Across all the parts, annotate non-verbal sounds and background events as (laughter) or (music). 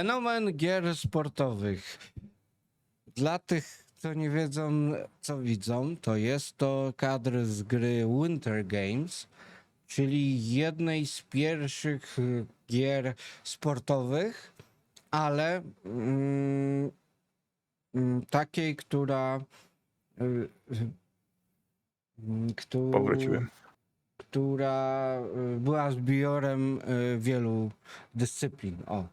Fenomen gier sportowych. Dla tych, co nie wiedzą, co widzą, to jest to kadr z gry Winter Games, czyli jednej z pierwszych gier sportowych, ale mm, mm, takiej, która. y, y, któ- Powróciłem. która y, była zbiorem wielu dyscyplin. O.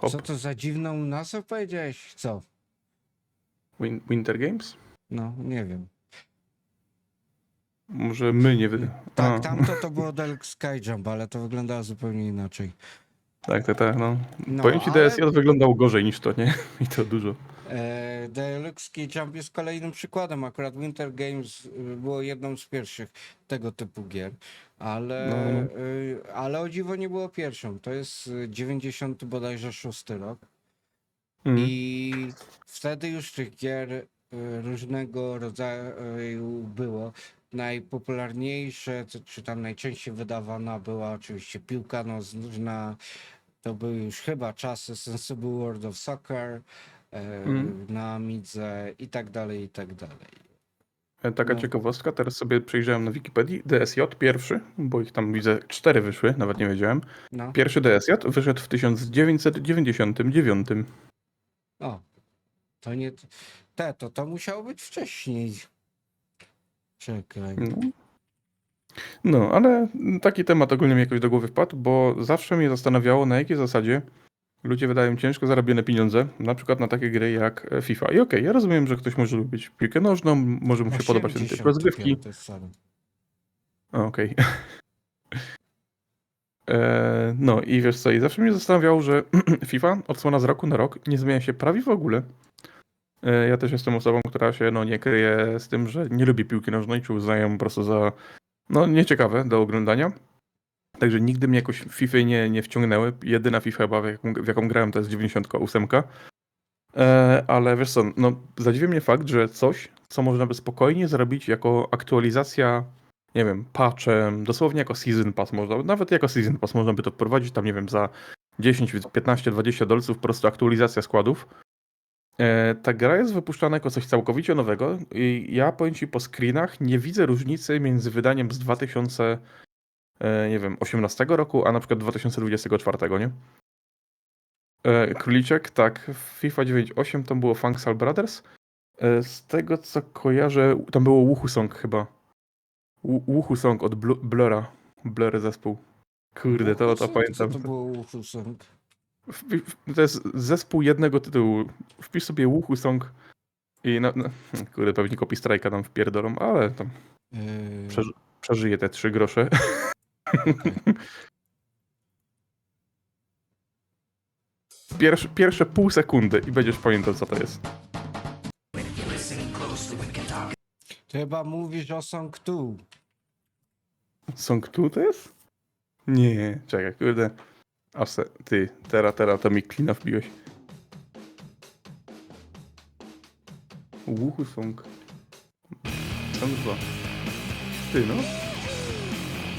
Hop. Co to za dziwną nazwę powiedziałeś? Co? Win Winter Games? No, nie wiem. Może my nie wy... Tak, A, tamto to było Deluxe Skyjump, ale to wyglądało zupełnie inaczej. Tak, tak, tak. No. No, Powiem ci, ale- DSJ wyglądał gorzej niż to, nie? (laughs) I to dużo. E, Deluxe Skyjump jest kolejnym przykładem. Akurat Winter Games y, było jedną z pierwszych tego typu gier, ale, No. y, ale o dziwo nie było pierwszą. To jest y, 90 bodajże 6 rok. Mhm. I wtedy już tych gier y, różnego rodzaju było. Najpopularniejsze, czy, czy tam najczęściej wydawana była oczywiście piłka nożna. To były już chyba czasy Sensible World of Soccer Mhm. na Amidze i tak dalej, i tak dalej. E, Taka no. ciekawostka, teraz sobie przejrzałem na Wikipedii. DSJ pierwszy, bo ich tam widzę cztery wyszły, nawet nie wiedziałem. No, Pierwszy DSJ wyszedł w 1999. o, to nie. Te, to to musiało być wcześniej. Czekaj. No. no, ale taki temat ogólnie mi jakoś do głowy wpadł, bo zawsze mnie zastanawiało, na jakiej zasadzie ludzie wydają ciężko zarobione pieniądze, na przykład na takie gry jak FIFA. I okej, ja rozumiem, że ktoś może lubić piłkę nożną, może mu się podobać ten typ 80 rozgrywki. jest. A, Okej. (laughs) E, No i wiesz co, i zawsze mnie zastanawiało, że (clears throat) FIFA odsłona z roku na rok nie zmienia się prawie w ogóle. E, Ja też jestem osobą, która się no, nie kryje z tym, że nie lubi piłki nożnej, czy uznaję ją po prostu za no, nieciekawe do oglądania. Także nigdy mnie jakoś FIFA nie, nie wciągnęły. Jedyna FIFA chyba, w jaką, w jaką grałem, to jest 98. E, ale wiesz co, no, zadziwia mnie fakt, że coś, co można by spokojnie zrobić jako aktualizacja nie wiem, patchem, dosłownie jako season pass można, nawet jako season pass można by to wprowadzić, tam nie wiem, za 10, 15, 20 dolców, po prostu aktualizacja składów. E, ta gra jest wypuszczana jako coś całkowicie nowego i ja powiem Ci po screenach nie widzę różnicy między wydaniem z 2000, e, nie wiem, 18 roku, a na przykład 2024, nie? E, Króliczek, tak, w FIFA 9.8 tam było Funksal Brothers. Z tego co kojarzę, tam było Wuhu Song chyba. Wu- Wuhu Song od Blu- Blura. Blur zespół. Kurde, to, to pamiętam. Co to było Wuhusong? W- w- To jest zespół jednego tytułu. Wpisz sobie Wuhu Song i na, na, (laughs) kurde, pewnie kopi strajka tam wpierdolą, ale tam Yy, przeży, przeżyje te trzy grosze. (laughs) (laughs) Pierwsze, pierwsze pół sekundy i będziesz pamiętał co to jest. Ty chyba mówisz o Song 2. Song 2 to jest? Nie, czekaj, kurde. A se, ty, teraz, teraz to mi klina wbiłeś. Łuchu song. Tam dwa. Ty, no.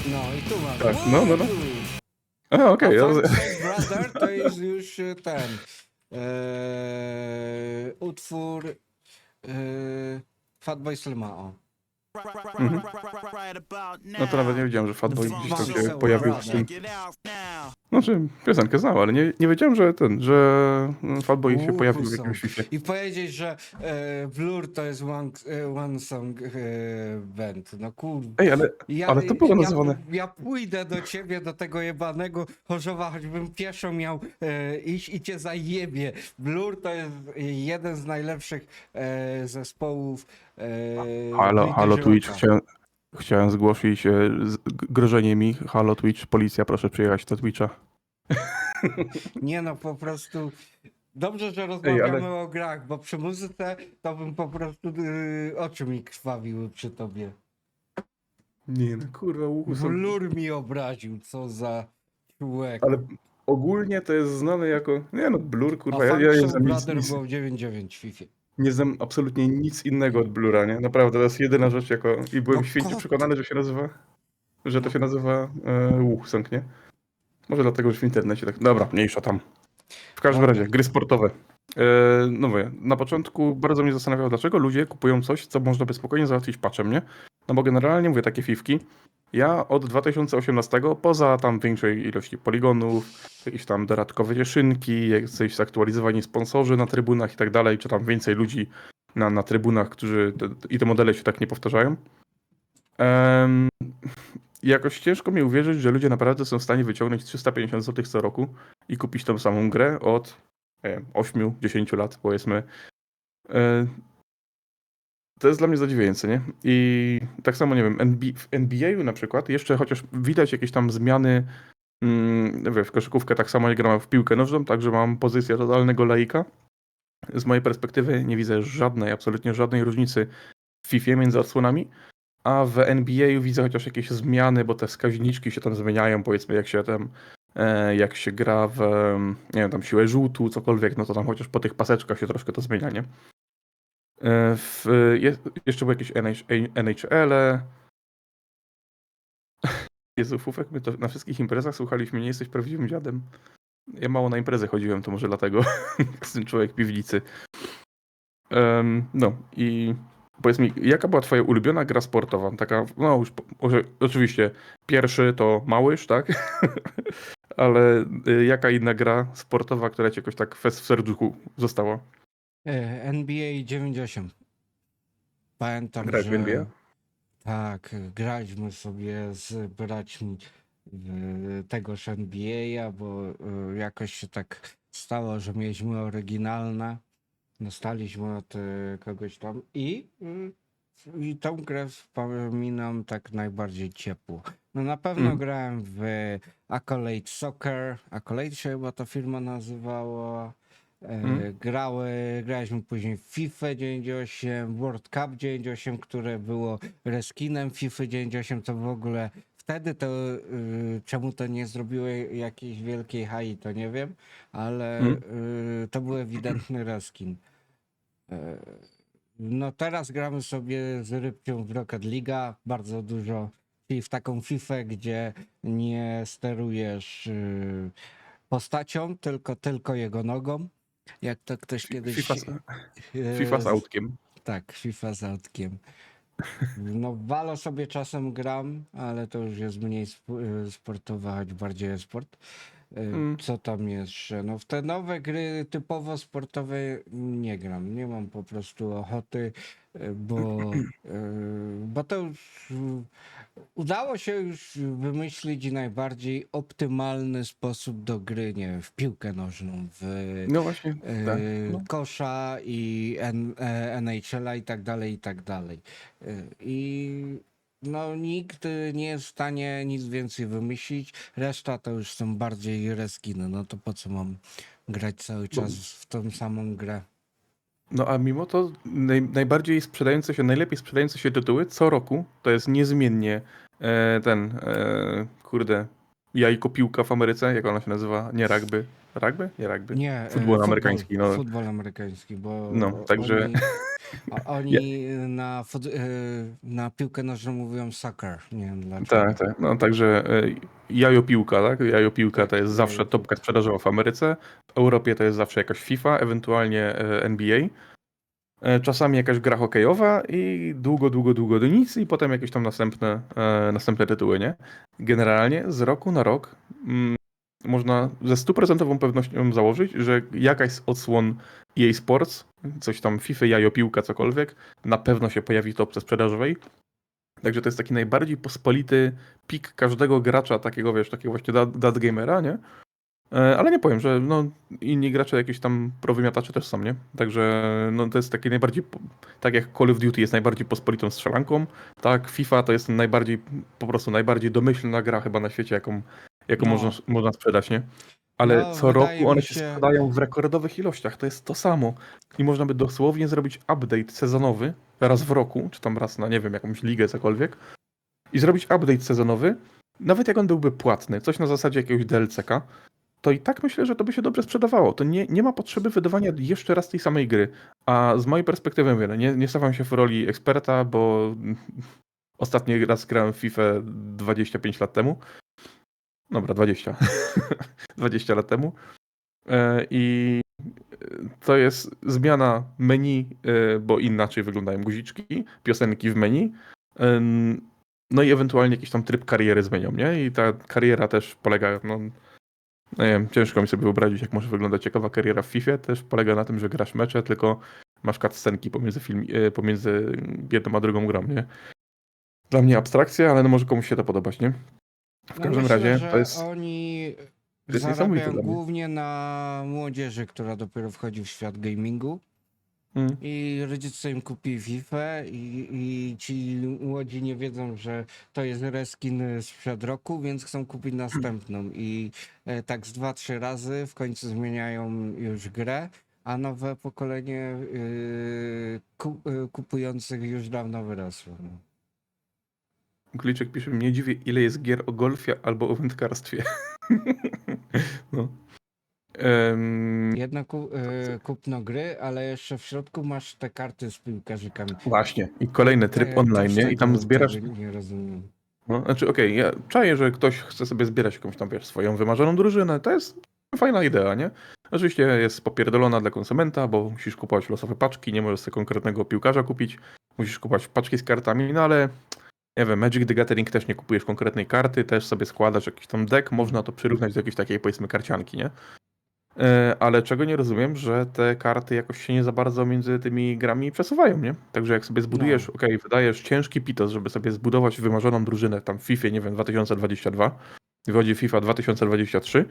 No i tu masz. Tak, no, no, no. A, okej. Okay, ja- Brother to jest już e, ten e, utwór e, Fatboy Slim'a. O. Mhm. No to nawet nie wiedziałem, że Fatboy gdzieś tam się pojawił w tym. Znaczy, piosenkę znał, ale nie, nie wiedziałem, że ten, że mm, Fatboy się pojawił w jakimś filmie. I powiedzieć, że e, Blur to jest one, e, one song e, band. No kurde. Ej, ale Ja, Ale to było nazywane- Ja, ja pójdę do ciebie, do tego jebanego Chorzowa, choćbym pieszo miał e, iść i cię zajebie. Blur to jest jeden z najlepszych e, zespołów. E, Halo, halo Twitch, chciałem, chciałem zgłosić e, z, grożenie mi. Halo Twitch, policja, proszę przyjechać do Twitcha. (laughs) Nie no, po prostu. Dobrze, że rozmawiamy ale- o grach, bo przy muzyce to bym po prostu y, oczy mi krwawiły przy tobie. Nie no, kurwa, łuku są... Blur mi obraził, co za człowiek. Ale ogólnie to jest znane jako... Nie no, Blur, A kurwa, ja, ja nie Function znam nic, Brother nic, było w 9.9 w FIFA. nie znam absolutnie nic innego od Blura, nie? Naprawdę, to jest jedyna rzecz jako... I byłem No święcie kot. przekonany, że się nazywa... Że to się nazywa e, nie? Może dlatego, że w internecie tak. Dobra, mniejsza tam. W każdym razie, gry sportowe. E, no mówię, na początku bardzo mnie zastanawiało, dlaczego ludzie kupują coś, co można by spokojnie załatwić patchem, nie? No bo generalnie mówię, takie fifki. Ja od 2018, poza tam większej ilości poligonów, jakieś tam dodatkowe cieszynki, jakieś zaktualizowani sponsorzy na trybunach i tak dalej, czy tam więcej ludzi na, na trybunach, którzy te, i te modele się tak nie powtarzają. Em, jakoś ciężko mi uwierzyć, że ludzie naprawdę są w stanie wyciągnąć 350 zł co roku i kupić tą samą grę od nie wiem, 8-10 lat, powiedzmy. E, To jest dla mnie zadziwiające, nie? I tak samo, nie wiem, w NBA na przykład, jeszcze chociaż widać jakieś tam zmiany mm, w koszykówkę, tak samo jak gram w piłkę nożną, także mam pozycję totalnego laika. Z mojej perspektywy nie widzę żadnej, absolutnie żadnej różnicy w FIFA między odsłonami, a w NBA widzę chociaż jakieś zmiany, bo te wskaźniczki się tam zmieniają, powiedzmy, jak się tam e, jak się gra w, nie wiem, tam siłę rzutu, cokolwiek, no to tam chociaż po tych paseczkach się troszkę to zmienia, nie? E, W, je, jeszcze były jakieś NH, NHL. -e. (laughs) Jezu, Fufek, my to na wszystkich imprezach słuchaliśmy, nie jesteś prawdziwym dziadem. Ja mało na imprezę chodziłem, to może dlatego (laughs) jestem człowiek piwnicy. Em, no i powiedz mi, jaka była twoja ulubiona gra sportowa? Taka, no już oczywiście pierwszy to Małysz, tak? (laughs) Ale y, jaka inna gra sportowa, która ci jakoś tak w w serduchu została? E, NBA 98. Pamiętam, w że... NBA? Tak, graliśmy sobie z braćmi w tegoż NBA, bo e, jakoś się tak stało, że mieliśmy oryginalne. Dostaliśmy od e, kogoś tam i, y, i tą grę wspominam tak najbardziej ciepło. No na pewno Mm. grałem w Accolade Soccer, Accolade się chyba ta firma nazywała. E, Mm. Grały, graliśmy później w FIFA 98, World Cup 98, które było reskinem FIFA 98, to w ogóle wtedy to y, czemu to nie zrobiły jakiejś wielkiej hai, to nie wiem, ale Mm. y, to był ewidentny (clears throat) reskin. E, No teraz gramy sobie z Rybcią w Rocket League, bardzo dużo, czyli w taką FIFA, gdzie nie sterujesz y, postacią, tylko tylko jego nogą. Jak to ktoś kiedyś... FIFA z, e, FIFA z autkiem. tak, FIFA z autkiem. No, w Valo sobie czasem gram, ale to już jest mniej y, sportowa, choć bardziej e-sport. Mm. Co tam jeszcze? No, w te nowe gry typowo sportowe nie gram. Nie mam po prostu ochoty, y, bo, y, (clears throat) bo to już y, udało się już wymyślić najbardziej optymalny sposób do gry, nie wiem, w piłkę nożną, w No właśnie, tak. No. kosza i e, NHL-a i tak dalej, i tak dalej. I no nikt nie jest w stanie nic więcej wymyślić. Reszta to już są bardziej reskiny. No to po co mam grać cały czas w tą samą grę? No a mimo to naj, najbardziej sprzedające się, najlepiej sprzedające się tytuły co roku to jest niezmiennie e, ten, e, kurde, jajko piłka w Ameryce, jak ona się nazywa? Nie rugby. Rugby? Nie rugby. Nie, e, Futbol amerykański, no. Futbol amerykański, bo No, także- oni, oni na, fut, y, na piłkę nożną mówią soccer. Nie wiem dlaczego. Tak, tak. No także e, jajo piłka, tak? Jajo piłka to jest zawsze topka sprzedażowa w Ameryce. W Europie to jest zawsze jakaś FIFA, ewentualnie e, NBA. E, Czasami jakaś gra hokejowa i długo, długo, długo do nic i potem jakieś tam następne, e, następne tytuły, nie? Generalnie z roku na rok mm, można ze stuprocentową pewnością założyć, że jakaś z odsłon EA Sports, coś tam FIFA, jajo piłka, cokolwiek, na pewno się pojawi w topce sprzedażowej. Także to jest taki najbardziej pospolity pik każdego gracza, takiego wiesz, takiego właśnie dat, gamera, nie? E, Ale nie powiem, że no, inni gracze jakieś tam prowymiatacze też są, nie? Także no, to jest taki najbardziej, tak jak Call of Duty jest najbardziej pospolitą strzelanką, tak FIFA to jest najbardziej, po prostu najbardziej domyślna gra chyba na świecie, jaką, jaką No. można, można sprzedać, nie? Ale No, co roku one się się- sprzedają w rekordowych ilościach, to jest to samo. I można by dosłownie zrobić update sezonowy raz w roku, czy tam raz na, nie wiem, jakąś ligę, cokolwiek, i zrobić update sezonowy, nawet jak on byłby płatny, coś na zasadzie jakiegoś DLC-ka, to i tak myślę, że to by się dobrze sprzedawało. To nie, nie ma potrzeby wydawania jeszcze raz tej samej gry. A z mojej perspektywy mówię, no nie, nie stawiam się w roli eksperta, bo (laughs) ostatni raz grałem w FIFA 25 lat temu. Dobra, 20. 20 (laughs) lat temu. E, I to jest zmiana menu, e, bo inaczej wyglądają guziczki, piosenki w menu. No i ewentualnie jakiś tam tryb kariery zmienią, nie? I ta kariera też polega, no, no nie wiem, ciężko mi sobie wyobrazić, jak może wyglądać ciekawa kariera w FIFA. Też polega na tym, że grasz mecze, tylko masz cutscenki pomiędzy, film, e, pomiędzy jedną a drugą grą, nie? Dla mnie abstrakcja, ale no może komuś się to podobać, nie? W No każdym myślę, razie że to jest... Oni to jest niesamowite zarabiają dla mnie. głównie na młodzieży, która dopiero wchodzi w świat gamingu. Mm. I rodzice im kupi FIFA i, i ci młodzi nie wiedzą, że to jest reskin sprzed roku, więc chcą kupić następną. I e, tak z dwa, trzy razy w końcu zmieniają już grę, a nowe pokolenie y, ku, y, kupujących już dawno wyrosło. No. Gliczek pisze, mnie dziwi, ile jest gier o golfie albo o wędkarstwie. (laughs) no. Em, Jedno ku, y, kupno gry, ale jeszcze w środku masz te karty z piłkarzykami. właśnie. I kolejny tryb Te- online, nie? I tam zbierasz... Nie rozumiem. No, znaczy, okej, ja czaję, że ktoś chce sobie zbierać jakąś tam, wiesz, swoją wymarzoną drużynę. To jest fajna idea, nie? Oczywiście jest popierdolona dla konsumenta, bo musisz kupować losowe paczki, nie możesz sobie konkretnego piłkarza kupić. Musisz kupować paczki z kartami, no ale nie wiem, Magic the Gathering też nie kupujesz konkretnej karty, też sobie składasz jakiś tam deck, można to przyrównać do jakiejś takiej, powiedzmy, karcianki, nie? E, Ale czego nie rozumiem, że te karty jakoś się nie za bardzo między tymi grami przesuwają, nie? Także jak sobie zbudujesz, No. okej, wydajesz ciężki pitos, żeby sobie zbudować wymarzoną drużynę tam w FIFA, nie wiem, 2022, wychodzi FIFA 2023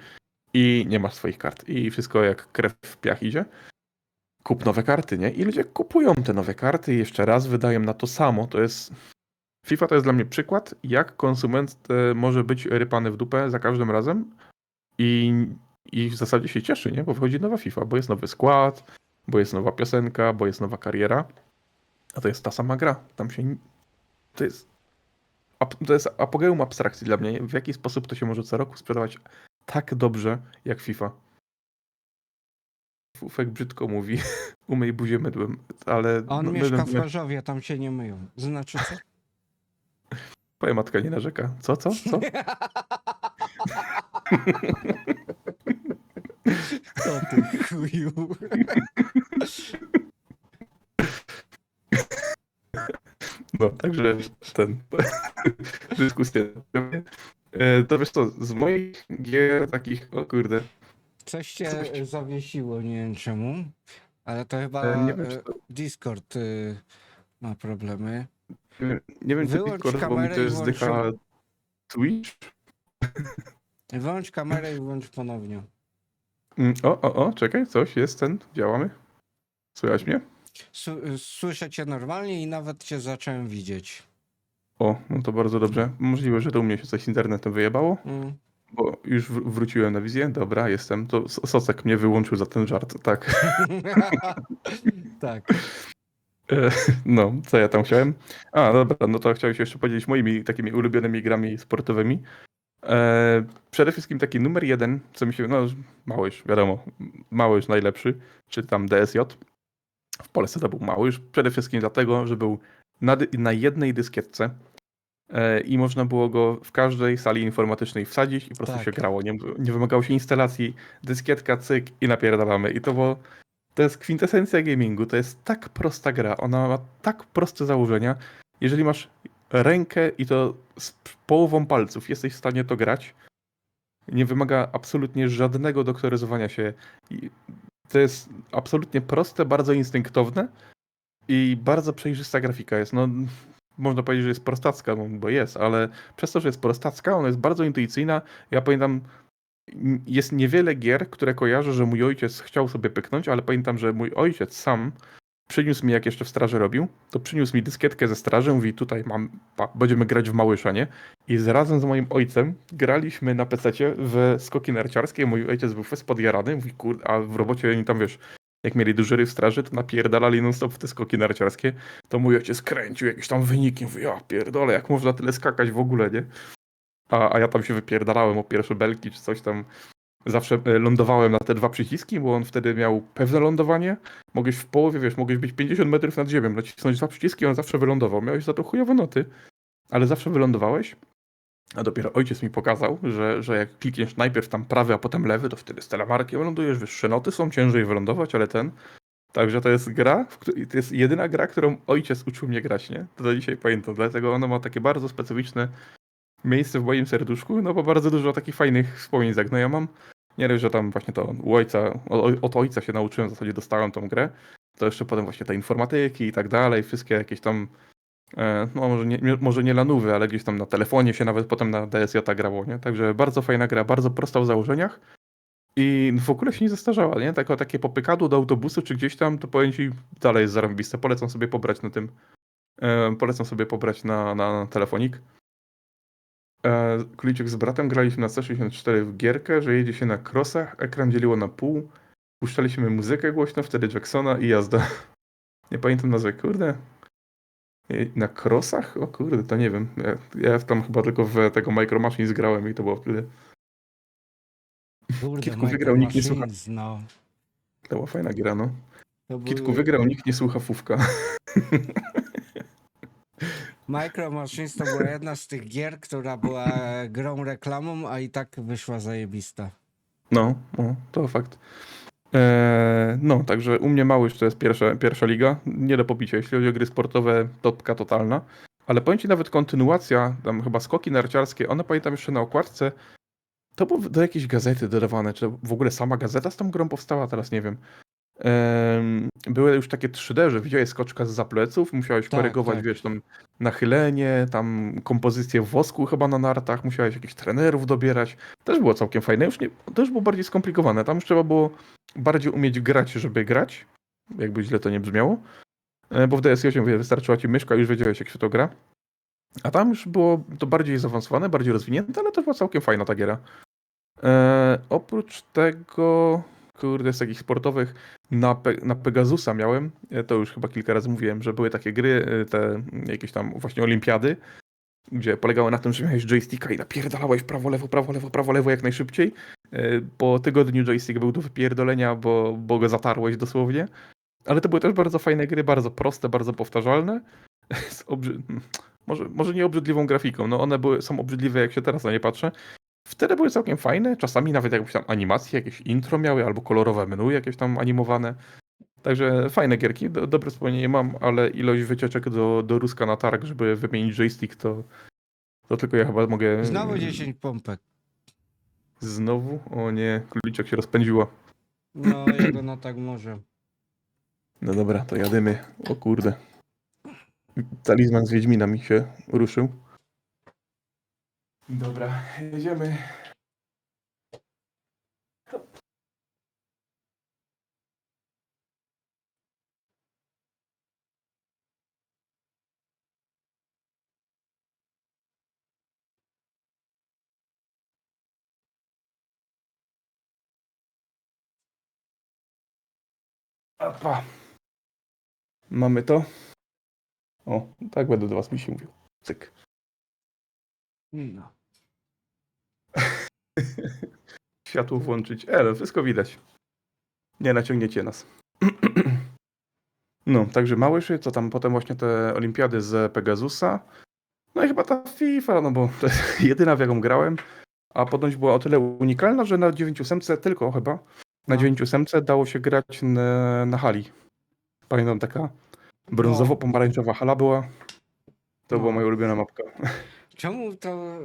i nie masz swoich kart i wszystko jak krew w piach idzie. Kup nowe karty, nie? I ludzie kupują te nowe karty i jeszcze raz wydają na to samo. To jest... FIFA to jest dla mnie przykład, jak konsument e, może być rypany w dupę za każdym razem i, i w zasadzie się cieszy, nie? Bo wychodzi nowa FIFA, bo jest nowy skład, bo jest nowa piosenka, bo jest nowa kariera. A to jest ta sama gra. Tam się. To jest. To jest apogeum abstrakcji dla mnie. W jaki sposób to się może co roku sprzedawać tak dobrze jak FIFA? Fufek brzydko mówi. (laughs) Umyj buzię mydłem, ale. On no, mieszka w Chorzowie, tam się nie myją. Znaczy co? Twoja matka nie narzeka. Co, co, co? (laughs) Co ty chuju? No, także ten. (laughs) dyskusja. E, To wiesz co, z moich gier takich, o kurde, Coś cię Coś- zawiesiło, nie wiem czemu. Ale to chyba e, nie wiem, czy e, to, Discord y, ma problemy. Nie wiem, czy Wyłącz Discord, bo mi kamerę i też włącz- zdycha Twitch. Wyłącz kamerę i włącz ponownie. Mm, O, o, o, czekaj, coś jest ten, działamy. Słychać mnie? Su- Słyszę cię normalnie i nawet cię zacząłem widzieć. O, no to bardzo dobrze. Możliwe, że to u mnie się coś z internetem wyjebało, Mm. bo już wr- wróciłem na wizję. Dobra, jestem. To S- Sosek mnie wyłączył za ten żart, tak. (laughs) tak. (laughs) No, co ja tam chciałem? A, dobra, no to chciałem się jeszcze podzielić moimi takimi ulubionymi grami sportowymi. E, przede wszystkim taki numer jeden, co mi się, no Małyż, wiadomo, Małyż najlepszy, czy tam DSJ. W Polsce to był Małyż, przede wszystkim dlatego, że był na, na jednej dyskietce e, i można było go w każdej sali informatycznej wsadzić i po prostu Tak. się grało. Nie, nie wymagało się instalacji, dyskietka, cyk i napierdalamy. I to było to jest kwintesencja gamingu. To jest tak prosta gra. Ona ma tak proste założenia. Jeżeli masz rękę i to z połową palców jesteś w stanie to grać, nie wymaga absolutnie żadnego doktoryzowania się. To jest absolutnie proste, bardzo instynktowne i bardzo przejrzysta grafika jest. No, można powiedzieć, że jest prostacka, bo jest, ale przez to, że jest prostacka, ona jest bardzo intuicyjna. Ja pamiętam, jest niewiele gier, które kojarzę, że mój ojciec chciał sobie pyknąć, ale pamiętam, że mój ojciec sam przyniósł mi, jak jeszcze w straży robił, to przyniósł mi dyskietkę ze straży, mówi tutaj mam, pa, będziemy grać w Małysza, nie? I z, razem z moim ojcem graliśmy na PC w skoki narciarskie, mój ojciec był fest podjarany, mówi kurde, a w robocie oni tam, wiesz, jak mieli dyżury w straży, to napierdalali non-stop w te skoki narciarskie, to mój ojciec kręcił jakieś tam wyniki, mówi, ja pierdolę, jak można tyle skakać w ogóle, nie? A, a ja tam się wypierdalałem o pierwsze belki czy coś tam. Zawsze e, lądowałem na te dwa przyciski, bo on wtedy miał pewne lądowanie. Mogłeś w połowie, wiesz, mogłeś być 50 metrów nad ziemią, nacisnąć dwa przyciski, on zawsze wylądował. Miałeś za to chujowe noty, ale zawsze wylądowałeś. A dopiero ojciec mi pokazał, że, że jak klikniesz najpierw tam prawy, a potem lewy, to wtedy z telemarkiem lądujesz, wyższe noty są, ciężej wylądować, ale ten... Także to jest gra, której, to jest jedyna gra, którą ojciec uczył mnie grać, nie? To do dzisiaj pamiętam, dlatego ona ma takie bardzo specyficzne miejsce w moim serduszku, no bo bardzo dużo takich fajnych wspomnień No ja mam. Nie dość, że tam właśnie to u ojca, od ojca się nauczyłem, w zasadzie dostałem tą grę, to jeszcze potem właśnie te informatyki i tak dalej, wszystkie jakieś tam, e, no może nie, może nie lanówy, ale gdzieś tam na telefonie się nawet potem na DSJ grało, nie? Także bardzo fajna gra, bardzo prosta w założeniach i w ogóle się nie zestarzała, nie? Tako, takie popykadło do autobusu czy gdzieś tam, to powiem ci, dalej jest zarąbiste. Polecam sobie pobrać na tym, e, polecam sobie pobrać na, na telefonik. E, Kuliczek z bratem graliśmy na C64 w gierkę, że jedzie się na krosach, ekran dzieliło na pół, puszczaliśmy muzykę głośno, wtedy Jacksona i jazda. (laughs) Nie pamiętam nazwy, kurde. E, Na krosach? O kurde, to nie wiem. Ja, ja tam chyba tylko w tego Micro Machines grałem i to było wtedy. Kurde, Kitku wygrał, nikt nie słucha. No. To była fajna gra, no. Kitku były- wygrał, nikt nie słucha Fówka. (laughs) Micro Machines to była jedna z tych gier, która była grą reklamą, a i tak wyszła zajebista. No, no to fakt. Eee, no, także u mnie Małysz to jest pierwsza, pierwsza liga. Nie do pobicia. Jeśli chodzi o gry sportowe, topka totalna. Ale powiem ci nawet kontynuacja, tam chyba skoki narciarskie, one pamiętam jeszcze na okładce, to było do jakiejś gazety dodawane, czy w ogóle sama gazeta z tą grą powstała, teraz nie wiem. Były już takie 3D, że widziałeś skoczka z zapleców, musiałeś Tak, korygować, tak. wiesz, tam nachylenie, tam kompozycję wosku chyba na nartach, musiałeś jakichś trenerów dobierać. Też było całkiem fajne, już nie, to już było bardziej skomplikowane. Tam już trzeba było bardziej umieć grać, żeby grać, jakby źle to nie brzmiało. E, Bo w DSJ mówię, wystarczyła ci myszka, już wiedziałeś jak się to gra. A tam już było to bardziej zaawansowane, bardziej rozwinięte, ale to była całkiem fajna ta giera. E, oprócz tego, kurde, z takich sportowych, na, Pe na Pegasusa miałem, e, to już chyba kilka razy mówiłem, że były takie gry, e, te jakieś tam właśnie olimpiady, gdzie polegały na tym, że miałeś joysticka i napierdalałeś prawo, lewo, prawo, lewo, prawo, lewo jak najszybciej. E, Po tygodniu joystick był do wypierdolenia, bo, bo go zatarłeś dosłownie. Ale to były też bardzo fajne gry, bardzo proste, bardzo powtarzalne. (laughs) Z może, może nie obrzydliwą grafiką, no one były, są obrzydliwe jak się teraz na nie patrzę. Wtedy były całkiem fajne, czasami nawet jakieś tam animacje, jakieś intro miały, albo kolorowe menu jakieś tam animowane. Także fajne gierki, do, dobre wspomnienie mam, ale ilość wycieczek do, do Ruska na targ, żeby wymienić joystick, to, to tylko ja chyba mogę... Znowu 10 pompek. Znowu? O nie, króliczek się rozpędziła. No, jego no tak może. No dobra, to jadymy. O kurde. Talizman z Wiedźmina mi się ruszył. Dobra, jedziemy. Opa. Mamy to. O, tak będę do was mi się mówił. Cyk. No. (laughs) Światło włączyć. E, no wszystko widać. Nie naciągniecie nas. (clears throat) No, także Małyszy, co tam potem właśnie te olimpiady z Pegasusa. No i chyba ta FIFA, no bo to jest (laughs) jedyna w jaką grałem. A ponoć była o tyle unikalna, że na 900 tylko chyba. Na No. 900 dało się grać na, na hali. Pamiętam taka brązowo-pomarańczowa hala była. To No. była moja ulubiona mapka. (laughs) Czemu to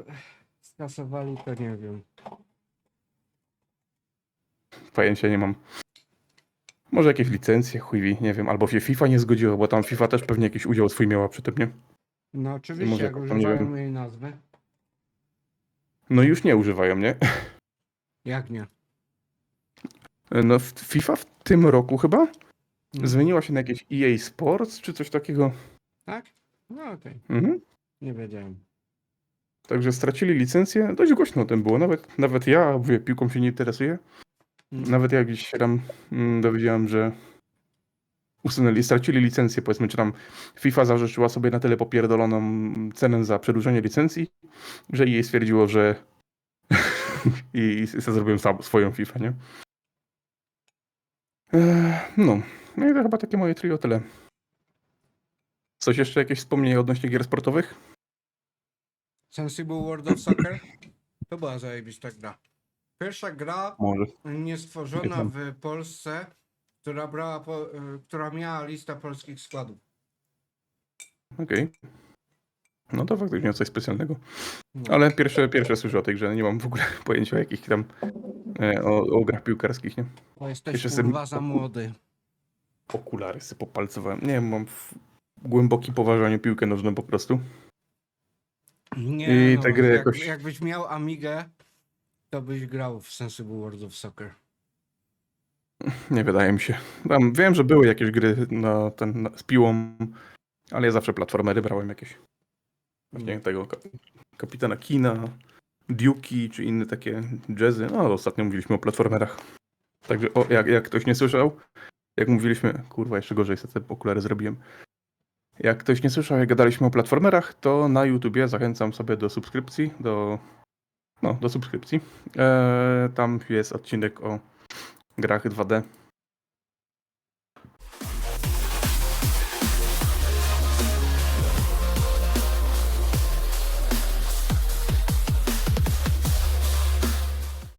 skasowali, to nie wiem. Pojęcia nie mam. Może jakieś licencje, chuj nie wiem. Albo się FIFA nie zgodziła, bo tam FIFA też pewnie jakiś udział swój miała przy tym, nie? No oczywiście, jak tam, nie używają wiem. jej nazwy. No już nie używają, nie? Jak nie? No w- FIFA w tym roku chyba No. zmieniła się na jakieś EA Sports czy coś takiego. Tak? No okej, Mhm. nie wiedziałem. Także stracili licencję. Dość głośno o tym było. Nawet, nawet ja, mówię, piłką się nie interesuję. Mm. Nawet jak gdzieś się tam mm, dowiedziałem, że usunęli, stracili licencję, powiedzmy, czy tam FIFA zażyczyła sobie na tyle popierdoloną cenę za przedłużenie licencji, że jej stwierdziło, że (laughs) i, i zrobiłem sam, swoją FIFA, nie? Eee, no. No i to chyba takie moje trio tyle. Coś jeszcze, jakieś wspomnienie odnośnie gier sportowych? Sensible World of Soccer? To była zajebista gra. Pierwsza gra Może. niestworzona w Polsce, która, brała po, y, która miała listę polskich składów. Okej. No to faktycznie coś specjalnego. No. Ale pierwsze, pierwsze słyszę o tej grze. Nie mam w ogóle (laughs) pojęcia o jakich tam. E, o, o grach piłkarskich, nie? Bo jesteś jeszcze sobie- kurwa za młody. Okulary sobie popalcowałem. Nie wiem, mam w głęboki poważaniu piłkę nożną po prostu. Nie, I no, te gry jak, jakoś- Jakbyś miał Amigę, to byś grał w Sensible World of Soccer. Nie wydaje mi się. Tam wiem, że były jakieś gry na ten, na, z piłą, ale ja zawsze platformery brałem jakieś. Właśnie tego ka- kapitana Kina, Duki czy inne takie jazzy. No ostatnio mówiliśmy o platformerach. Także o, jak, jak ktoś nie słyszał, jak mówiliśmy, kurwa jeszcze gorzej sobie te okulary zrobiłem. Jak ktoś nie słyszał, jak gadaliśmy o platformerach, to na YouTubie zachęcam sobie do subskrypcji, do, no, do subskrypcji. Eee, tam jest odcinek o grach 2D